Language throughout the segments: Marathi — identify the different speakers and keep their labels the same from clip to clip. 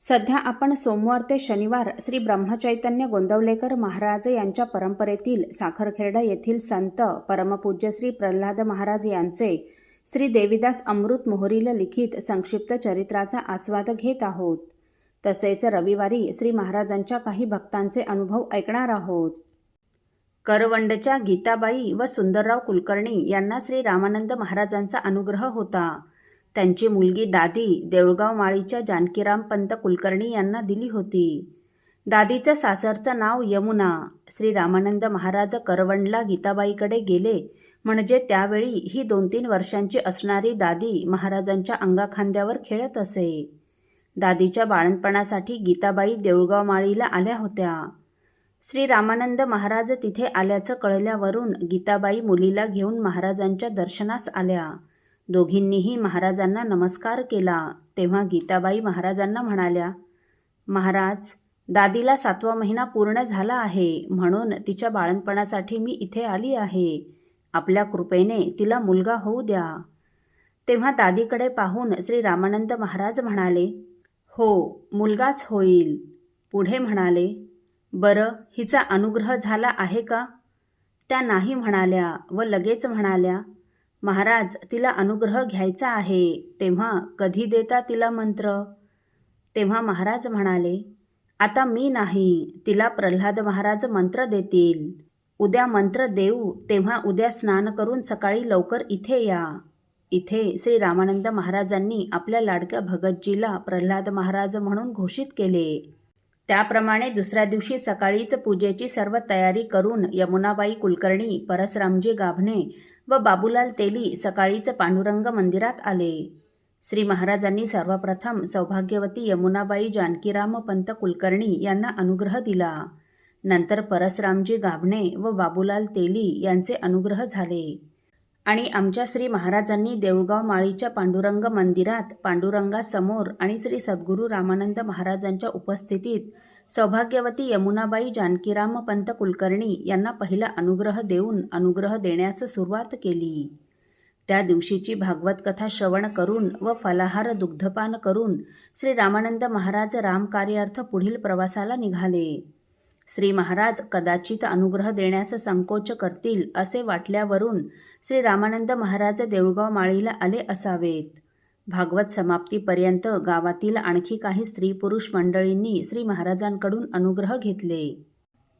Speaker 1: सध्या आपण सोमवार ते शनिवार श्री ब्रह्मचैतन्य गोंदवलेकर महाराज यांच्या परंपरेतील साखरखेरडा येथील संत परमपूज्य श्री प्रल्हाद महाराज यांचे श्री देविदास अमृत मोहरील लिखित संक्षिप्त चरित्राचा आस्वाद घेत आहोत. तसेच रविवारी श्री महाराजांच्या काही भक्तांचे अनुभव ऐकणार आहोत. करवंडच्या गीताबाई व सुंदरराव कुलकर्णी यांना श्री रामानंद महाराजांचा अनुग्रह होता. त्यांची मुलगी दादी देऊळगाव माळीच्या जानकीराम पंत कुलकर्णी यांना दिली होती. दादीचं सासरचं नाव यमुना. श्री रामानंद महाराज करवंडला गीताबाईकडे गेले. म्हणजे त्यावेळी ही दोन तीन वर्षांची असणारी दादी महाराजांच्या अंगाखांद्यावर खेळत असे. दादीच्या बाळणपणासाठी गीताबाई देऊळगाव माळीला आल्या होत्या. श्री रामानंद महाराज तिथे आल्याचं कळल्यावरून गीताबाई मुलीला घेऊन महाराजांच्या दर्शनास आल्या. दोघींनीही महाराजांना नमस्कार केला. तेव्हा गीताबाई महाराजांना म्हणाल्या महाराज दादीला सातवा महिना पूर्ण झाला आहे. म्हणून तिच्या बाळणपणासाठी मी इथे आली आहे. आपल्या कृपेने तिला मुलगा होऊ द्या. तेव्हा दादीकडे पाहून श्री रामानंद महाराज म्हणाले हो मुलगाच होईल. पुढे म्हणाले बरं हिचा अनुग्रह झाला आहे का? त्या नाही म्हणाल्या व लगेच म्हणाल्या महाराज तिला अनुग्रह घ्यायचा आहे. तेव्हा कधी देता तिला मंत्र? तेव्हा महाराज म्हणाले आता मी नाही तिला प्रल्हाद महाराज मंत्र देतील. उद्या मंत्र देऊ तेव्हा उद्या स्नान करून सकाळी लवकर इथे या. इथे श्री रामानंद महाराजांनी आपल्या लाडक्या भगतजीला प्रल्हाद महाराज म्हणून घोषित केले. त्याप्रमाणे दुसऱ्या दिवशी सकाळीच पूजेची सर्व तयारी करून यमुनाबाई कुलकर्णी परसरामजी गाभणे व बाबूलाल तेली सकाळीच पांडुरंग मंदिरात आले. श्री महाराजांनी सर्वप्रथम सौभाग्यवती यमुनाबाई जानकीराम पंत कुलकर्णी यांना अनुग्रह दिला. नंतर परसरामजी गाभणे व बाबूलाल तेली यांचे अनुग्रह झाले. आणि आमच्या श्री महाराजांनी देऊळगाव माळीच्या पांडुरंग मंदिरात पांडुरंगासमोर आणि श्री सद्गुरू रामानंद महाराजांच्या उपस्थितीत सौभाग्यवती यमुनाबाई जानकीराम पंत कुलकर्णी यांना पहिला अनुग्रह देऊन अनुग्रह देण्यास सुरुवात केली. त्या दिवशीची भागवत कथा श्रवण करून व फलाहार दुग्धपान करून श्री रामानंद महाराज रामकार्यार्थ पुढील प्रवासाला निघाले. श्री महाराज कदाचित अनुग्रह देण्यास संकोच करतील असे वाटल्यावरून श्री रामानंद महाराज देऊळगाव माळीला आले असावेत. भागवत समाप्तीपर्यंत गावातील आणखी काही स्त्री पुरुष मंडळींनी श्री महाराजांकडून अनुग्रह घेतले.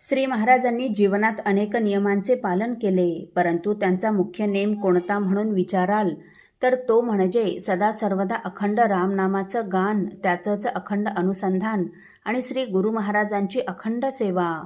Speaker 1: श्री महाराजांनी जीवनात अनेक नियमांचे पालन केले परंतु त्यांचा मुख्य नेम कोणता म्हणून विचाराल तर तो म्हणजे सदा सर्वदा अखंड रामनामाचं गान त्याचंच अखंड अनुसंधान आणि श्री गुरु महाराजांची अखंड सेवा.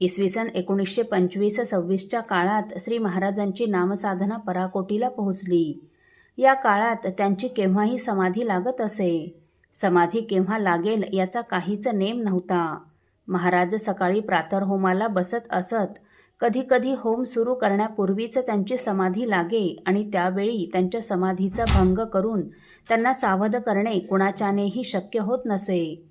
Speaker 1: इसवी सन एकोणीसशे पंचवीस सव्वीसच्या काळात श्री महाराजांची नामसाधना पराकोटीला पोहोचली. या काळात त्यांची केव्हाही समाधी लागत असे? समाधी केव्हा लागेल याचा काहीच नेम नव्हता. महाराज सकाळी प्रातर्होमाला बसत असत कधीकधी होम सुरू करण्यापूर्वीच त्यांची समाधी लागे आणि त्यावेळी त्यांच्या समाधीचा भंग करून त्यांना सावध करणे कुणाच्यानेही शक्य होत नसे.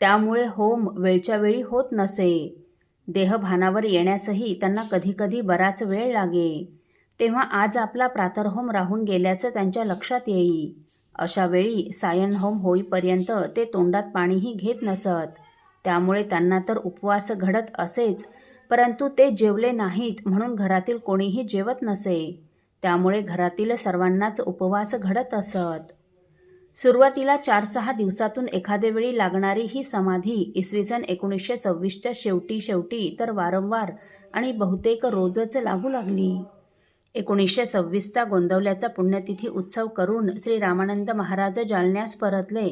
Speaker 1: त्यामुळे होम वेळच्या वेळी होत नसे. देहभानावर येण्यासही त्यांना कधीकधी बराच वेळ लागे. तेव्हा आज आपला प्रातर्होम राहून गेल्याचं त्यांच्या लक्षात येई. अशा वेळी सायन होम होईपर्यंत ते तोंडात पाणीही घेत नसत. त्यामुळे त्यांना तर उपवास घडत असेच परंतु ते जेवले नाहीत म्हणून घरातील कोणीही जेवत नसे. त्यामुळे घरातील सर्वांनाच उपवास घडत असत. सुरुवातीला चार सहा दिवसातून एखादे वेळी लागणारी ही समाधी इसवी सन एकोणीसशे सव्वीसच्या शेवटी शेवटी तर वारंवार आणि बहुतेक रोजच लागू लागली. एकोणीसशे सव्वीसचा गोंदवल्याचा पुण्यतिथी उत्सव करून श्री रामानंद महाराज जालन्यास परतले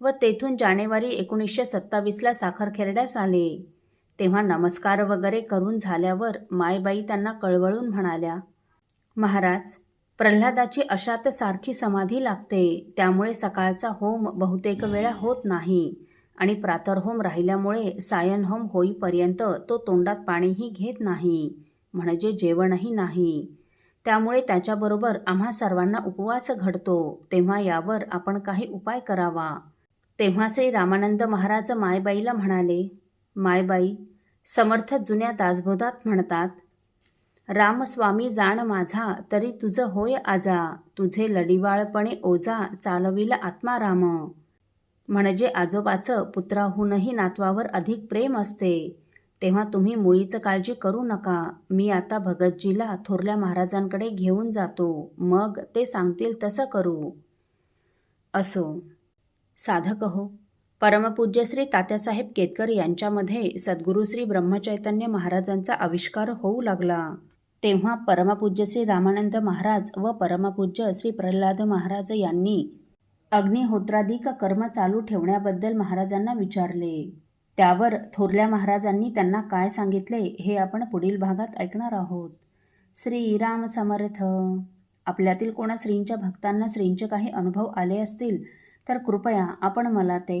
Speaker 1: व तेथून जानेवारी एकोणीसशे सत्तावीसला साखरखेरड्यास आले. तेव्हा नमस्कार वगैरे करून झाल्यावर मायबाई त्यांना कळवळून म्हणाल्या महाराज प्रल्हादाची अशात सारखी समाधी लागते त्यामुळे सकाळचा होम बहुतेक वेळा होत नाही आणि प्रातर्होम राहिल्यामुळे सायनहोम होईपर्यंत तो तोंडात पाणीही घेत नाही म्हणजे जेवणही नाही. त्यामुळे त्याच्याबरोबर आम्हा सर्वांना उपवास घडतो तेव्हा यावर आपण काही उपाय करावा. तेव्हा श्री रामानंद महाराज मायबाईला म्हणाले मायबाई समर्थ जुन्या दासबोधात म्हणतात रामस्वामी जाण माझा तरी तुझं होय आजा तुझे लडिवाळपणे ओजा चालविल आत्माराम म्हणजे आजोबाचं पुत्राहूनही नातवावर अधिक प्रेम असते तेव्हा तुम्ही मुळीचं काळजी करू नका मी आता भगतजीला थोरल्या महाराजांकडे घेऊन जातो मग ते सांगतील तसं करू. असो. साधक हो. परमपूज्य श्री तात्यासाहेब केतकर यांच्यामध्ये सद्गुरू श्री ब्रह्मचैतन्य महाराजांचा आविष्कार होऊ लागला. तेव्हा परमपूज्य श्री रामानंद महाराज व परमपूज्य श्री प्रल्हाद महाराज यांनी अग्निहोत्राधिक कर्म चालू ठेवण्याबद्दल महाराजांना विचारले. त्यावर थोरल्या महाराजांनी त्यांना काय सांगितले हे आपण पुढील भागात ऐकणार आहोत. श्रीराम समर्थ. आपल्यातील कोणा श्रींच्या भक्तांना श्रींचे काही अनुभव आले असतील तर कृपया आपण मला ते